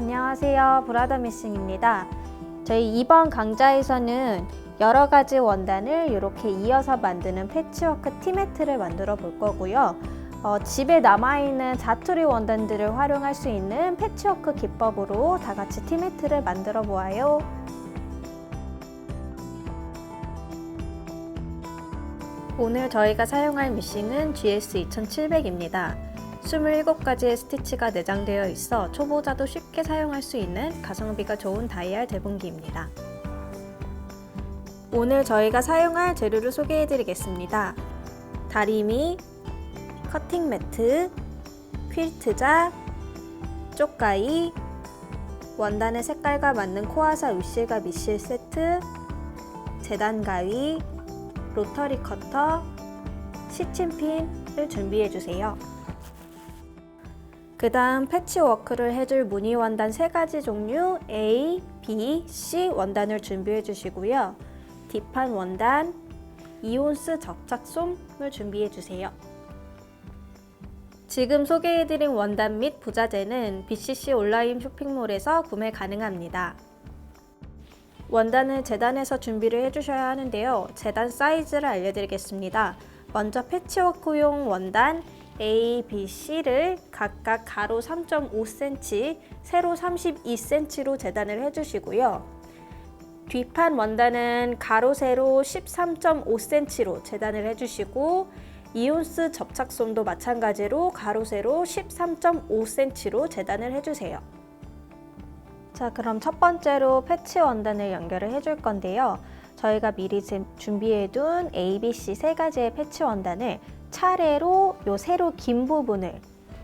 안녕하세요. 브라더 미싱입니다. 저희 이번 강좌에서는 여러 가지 원단을 이렇게 이어서 만드는 패치워크 티매트를 만들어 볼 거고요. 어, 집에 남아있는 자투리 원단들을 활용할 수 있는 패치워크 기법으로 다 같이 티매트를 만들어 보아요. 오늘 저희가 사용할 미싱은 GS 2700입니다. 27가지의 스티치가 내장되어 있어 초보자도 쉽게 사용할 수 있는 가성비가 좋은 다이얼 대분기입니다. 오늘 저희가 사용할 재료를 소개해 드리겠습니다. 다리미, 커팅 매트, 퀼트자, 쪽가이, 원단의 색깔과 맞는 코아사 위실과 미실 세트, 재단 가위, 로터리 커터, 시침핀을 준비해 주세요. 그 다음 패치워크를 해줄 무늬 원단 세 가지 종류 A, B, C 원단을 준비해 주시고요. 딥한 원단, 이온스 접착솜을 준비해 주세요. 지금 소개해드린 원단 및 부자재는 BCC 온라인 쇼핑몰에서 구매 가능합니다. 원단을 재단해서 준비를 해주셔야 하는데요. 재단 사이즈를 알려드리겠습니다. 먼저 패치워크용 원단 A, B, C를 각각 가로 3.5cm, 세로 32cm로 재단을 해주시고요. 뒷판 원단은 가로 세로 13.5cm로 재단을 해주시고 이온스 접착솜도 마찬가지로 가로 세로 13.5cm로 재단을 해주세요. 자, 그럼 첫 번째로 패치 원단을 연결을 해줄 건데요. 저희가 미리 준비해둔 A, B, C 세 가지의 패치 원단을 차례로 요 세로 긴 부분을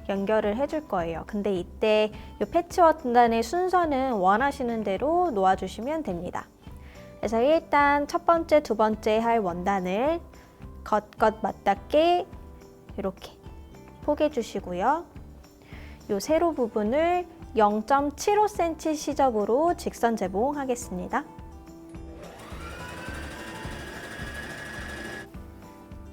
연결을 해줄 거예요. 근데 이때 요 패치 원단의 순서는 원하시는 대로 놓아주시면 됩니다. 그래서 일단 첫 번째, 두 번째 할 원단을 겉겉 맞닿게 이렇게 포개 주시고요. 요 세로 부분을 0.75cm 시접으로 직선 재봉하겠습니다.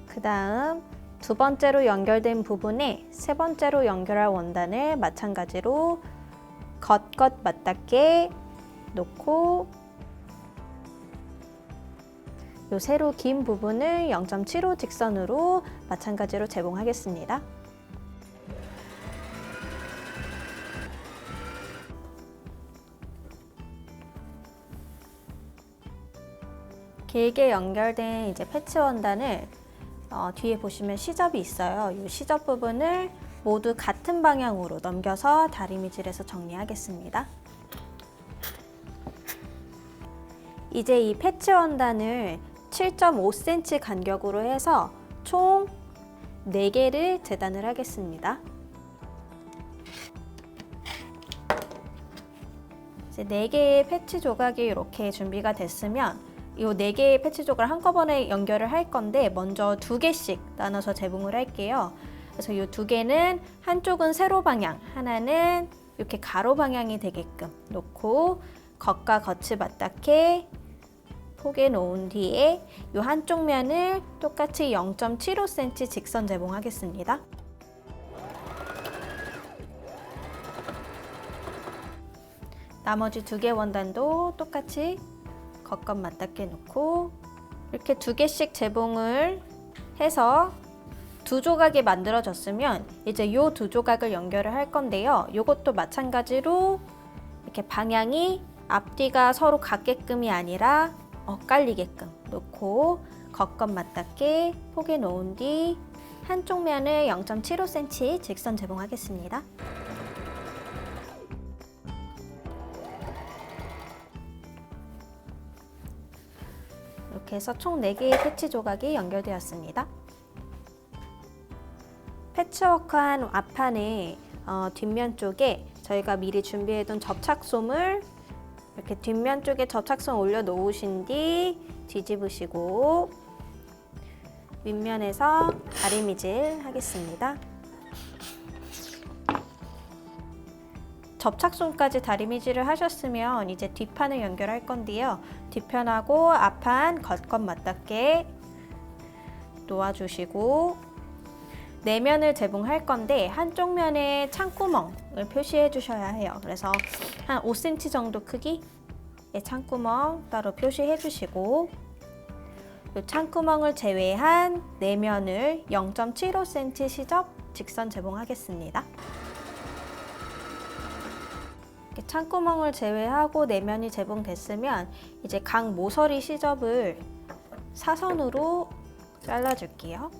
그 다음 두 번째로 연결된 부분에 세 번째로 연결할 원단을 마찬가지로 겉겉 맞닿게 놓고 요 세로 긴 부분을 0.75 직선으로 마찬가지로 재봉하겠습니다. 길게 연결된 이제 패치 원단을 어, 뒤에 보시면 시접이 있어요. 이 시접 부분을 모두 같은 방향으로 넘겨서 다리미질에서 정리하겠습니다. 이제 이 패치 원단을 7.5cm 간격으로 해서 총 4개를 재단을 하겠습니다. 이제 4개의 패치 조각이 이렇게 준비가 됐으면 이 4개의 패치 조각을 한꺼번에 연결을 할 건데 먼저 2개씩 나눠서 재봉을 할게요. 그래서 이 두 개는 한쪽은 세로 방향, 하나는 이렇게 가로 방향이 되게끔 놓고 겉과 겉이 맞닿게 포개 놓은 뒤에 이 한쪽 면을 똑같이 0.75cm 직선 재봉하겠습니다. 나머지 두 개 원단도 똑같이 겉겉 맞닿게 놓고 이렇게 두 개씩 재봉을 해서 두 조각이 만들어졌으면 이제 이 두 조각을 연결을 할 건데요. 이것도 마찬가지로 이렇게 방향이 앞뒤가 서로 같게끔이 아니라 엇갈리게끔 놓고 겉겉 맞닿게 포개 놓은 뒤 한쪽 면을 0.75cm 직선 재봉하겠습니다. 해서 총 4개의 패치 조각이 연결되었습니다. 패치워크한 앞판의 어, 뒷면 쪽에 저희가 미리 준비해둔 접착솜을 이렇게 뒷면 쪽에 접착솜 올려 놓으신 뒤 뒤집으시고 윗면에서 다리미질 하겠습니다. 접착솜까지 다리미질을 하셨으면 이제 뒷판을 연결할 건데요. 뒷편하고 앞판 겉겉 맞닿게 놓아주시고 내면을 재봉할 건데 한쪽 면에 창구멍을 표시해 주셔야 해요. 그래서 한 5cm 정도 크기의 창구멍 따로 표시해 주시고 이 창구멍을 제외한 내면을 0.75cm 시접 직선 재봉하겠습니다. 창구멍을 제외하고 내면이 재봉됐으면 이제 각 모서리 시접을 사선으로 잘라줄게요.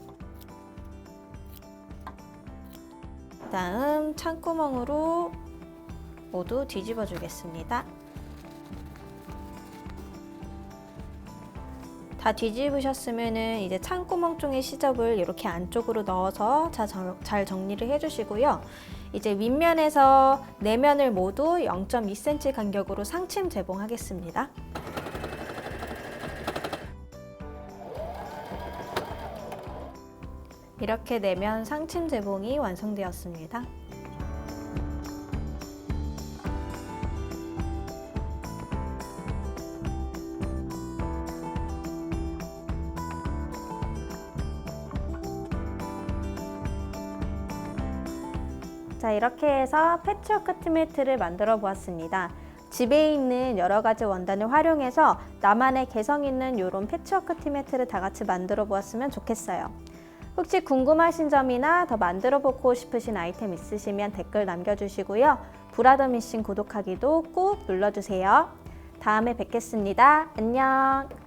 다음 창구멍으로 모두 뒤집어 주겠습니다. 다 뒤집으셨으면 이제 창구멍 쪽의 시접을 이렇게 안쪽으로 넣어서 잘 정리를 해주시고요. 이제 윗면에서 내면을 모두 0.2cm 간격으로 상침 재봉하겠습니다. 이렇게 내면 상침 재봉이 완성되었습니다. 자, 이렇게 해서 패치워크 티매트를 만들어 보았습니다. 집에 있는 여러 가지 원단을 활용해서 나만의 개성 있는 이런 패치워크 티매트를 다 같이 만들어 보았으면 좋겠어요. 혹시 궁금하신 점이나 더 만들어 보고 싶으신 아이템 있으시면 댓글 남겨주시고요. 브라더 미싱 구독하기도 꾹 눌러주세요. 다음에 뵙겠습니다. 안녕!